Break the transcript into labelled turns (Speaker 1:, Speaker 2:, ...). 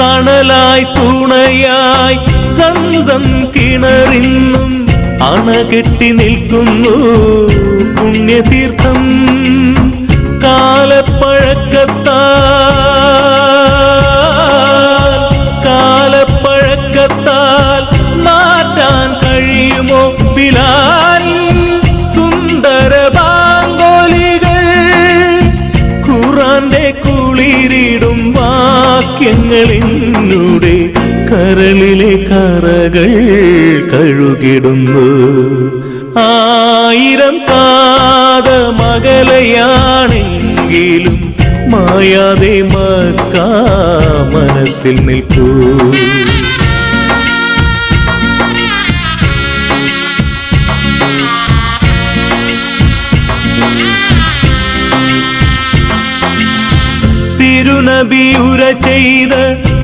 Speaker 1: തണലായി തുണയായി സംസം കിണറിന്നും അണകെട്ടി നിൽക്കുന്നു. പുണ്യതീർത്ഥം കാലപ്പഴക്കത്താ കാലപ്പഴക്കത്താൽ മാറ്റാൻ കഴിയുമോ ബിലാൽ? സുന്ദര ബാങ്കോലികൾ ഖുറാന്റെ കുളിരിടും. വാക്യങ്ങളിലൂടെ കരളിലെ കറകൾ കഴുകിടുന്നു. ആയിരം പാദ മകലയാണെങ്കിലും മായാതെ മക്ക മനസ്സിൽ നിൽക്കൂ ഉര ചെയ്ത